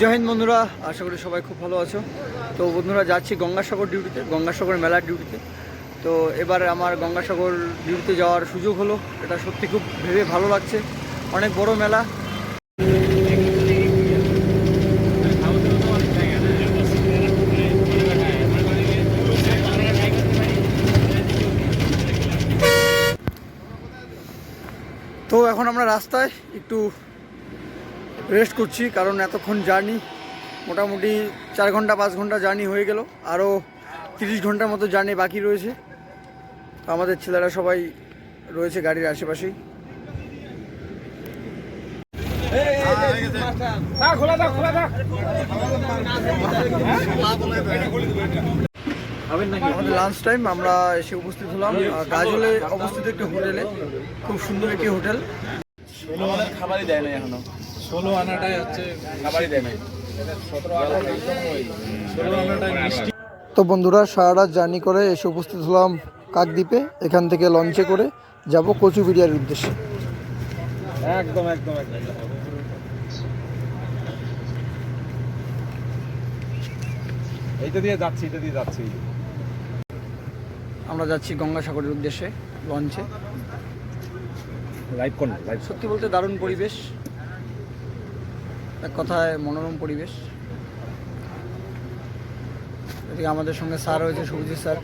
জয় বন্ধুরা, আশা করি সবাই খুব ভালো আছো। তো বন্ধুরা, যাচ্ছি গঙ্গাসাগর ডিউটিতে, গঙ্গাসাগর মেলার ডিউটিতে। তো এবার আমার গঙ্গাসাগর ডিউটিতে যাওয়ার সুযোগ হলো। এটা সত্যি খুব ভেবে ভালো লাগছে। অনেক বড় মেলা। তো এখন আমরা রাস্তায় একটু রেস্ট করছি, কারণ এতক্ষণ জার্নি, মোটামুটি চার ঘণ্টা, পাঁচ ঘণ্টা জার্নি হয়ে গেল। আরও তিরিশ ঘণ্টার মতো জার্নি বাকি রয়েছে। তো আমাদের ছেলেরা সবাই রয়েছে গাড়ির আশেপাশেই। লাঞ্চ টাইম আমরা এসে উপস্থিত হলাম। গাজলে অবস্থিত একটি হোটেলে, খুব সুন্দর একটি হোটেল। খাবারই দেয় না এখনও। ষোলো আনাটাই হচ্ছে খাবারই ষোলো আনাটাই মিষ্টি। তো বন্ধুরা সারা রাত জার্নি করে এসে উপস্থিত হলাম কাকদ্বীপে এখান থেকে লঞ্চে করে যাব কচুবিড়িয়ার উদ্দেশ্যে। একদম একদম একদম। এইটা দিয়ে যাচ্ছি এটা দিয়ে যাচ্ছি। আমরা যাচ্ছি গঙ্গাসাগরের উদ্দেশ্যে লঞ্চে। লাইভ কোন? লাইভ সত্যি বলতে দারুণ পরিবেশ। এক কথায় মনোরম পরিবেশ। এদিকে আমাদের সঙ্গে স্যার রয়েছে সুবিজিৎ স্যার।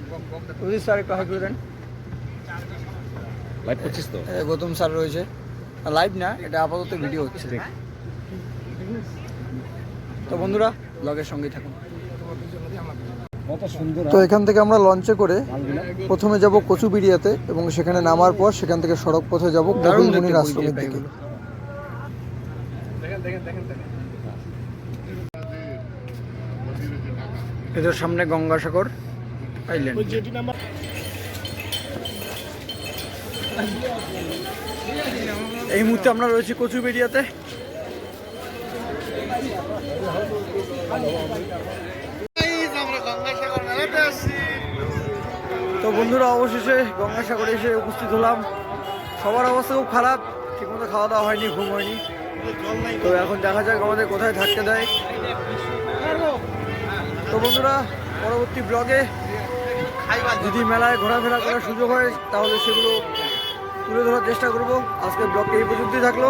সুবিজিৎ স্যার একটু হাই করে দেন। লাইভ করছিস তো? গৌতম স্যার রয়েছে। লাইভ না এটা আপাতত ভিডিও হচ্ছে। তো বন্ধুরা ব্লগের সঙ্গেই থাকুন। তো এখান থেকে আমরা লঞ্চে করে প্রথমে যাব কচুবিড়িয়াতে এবং সেখানে নামার পর সেখান থেকে সড়ক পথে যাব গোবিন্দমণির আশ্রমের দিকে। এদের সামনে গঙ্গাসাগর আইল্যান্ড এই মুহূর্তে আমরা রয়েছি কচুবেড়িয়াতে। তো বন্ধুরা অবশেষে গঙ্গাসাগরে এসে উপস্থিত হলাম। সবার অবস্থা খুব খারাপ ঠিকমতো খাওয়া দাওয়া হয়নি ঘুম হয়নি। তো এখন দেখা যাক আমাদের কোথায় থাকতে দেয়। তো বন্ধুরা, পরবর্তী ব্লগে যদি মেলায় ঘোরাফেরা করার সুযোগ হয়, তাহলে সেগুলো তুলে ধরার চেষ্টা করব। আজকে ব্লগটা এই পর্যন্তই থাকল।